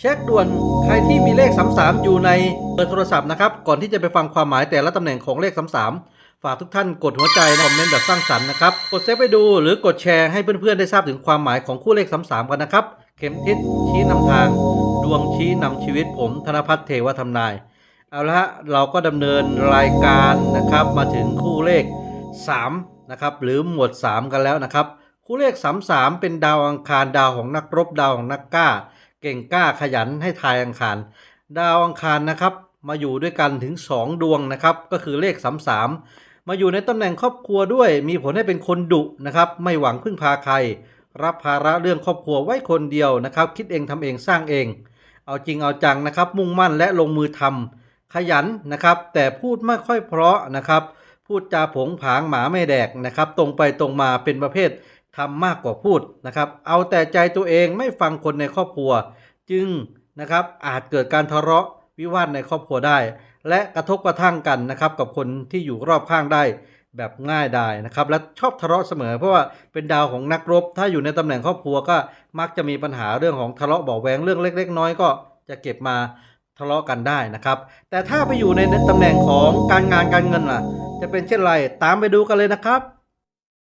เช็คด่วนใครที่มีเลข 33 อยู่ในเบอร์โทรศัพท์นะครับ ก่อนที่จะไปฟังความหมายแต่ละตำแหน่งของเลข 33 ฝากทุกท่านกดหัวใจคอมเมนต์แบบสร้างสรรค์นะครับ กดเซฟไปดูหรือกดแชร์ให้เพื่อนๆ ได้ทราบถึงความหมายของคู่เลข 33 กันนะครับ เข็มทิศชี้นำทาง ดวงชี้นำชีวิตผม ธนพัฒน์เทวทำนาย เอาละฮะเราก็ดำเนินรายการนะครับมาถึงคู่เลข 3 นะครับหรือหมวด 3 กันแล้วนะครับ คู่เลข 33 เป็นดาวอังคารดาวของนักรบดาวของนักกล้า เก่งกล้าขยันให้ทายอังคาร ดาวอังคารนะครับ มาอยู่ด้วยกันถึง 2 ดวงนะครับ ก็คือเลข33มาอยู่ในตำแหน่งครอบครัวด้วย มีผลให้เป็นคนดุนะครับ ไม่หวังพึ่งพาใคร รับภาระเรื่องครอบครัวไว้คนเดียวนะครับ คิดเองทำเองสร้างเอง เอาจริงเอาจังนะครับ มุ่งมั่นและลงมือทำขยันนะครับ แต่พูดไม่ค่อยเพราะนะครับ พูดจาผงผางหมาไม่แดกนะครับ ตรงไปตรงมาเป็นประเภท ทำมากกว่าพูดนะครับ เอาแต่ใจตัวเองไม่ฟังคนในครอบครัว จึงนะครับอาจเกิดการทะเลาะวิวาทในครอบครัวได้ และกระทบกระทั่งกันนะครับ กับคนที่อยู่รอบข้างได้แบบง่ายได้นะครับ และชอบทะเลาะเสมอ เพราะว่าเป็นดาวของนักรบ ถ้าอยู่ในตำแหน่งครอบครัวก็มักจะมีปัญหาเรื่องของทะเลาะเบาะแวงเรื่องเล็ก ๆ น้อยก็จะเก็บมาทะเลาะกันได้นะครับ แต่ถ้าไปอยู่ในตำแหน่งของการงานการเงินล่ะ จะเป็นเช่นไรตามไปดูกันเลยนะครับ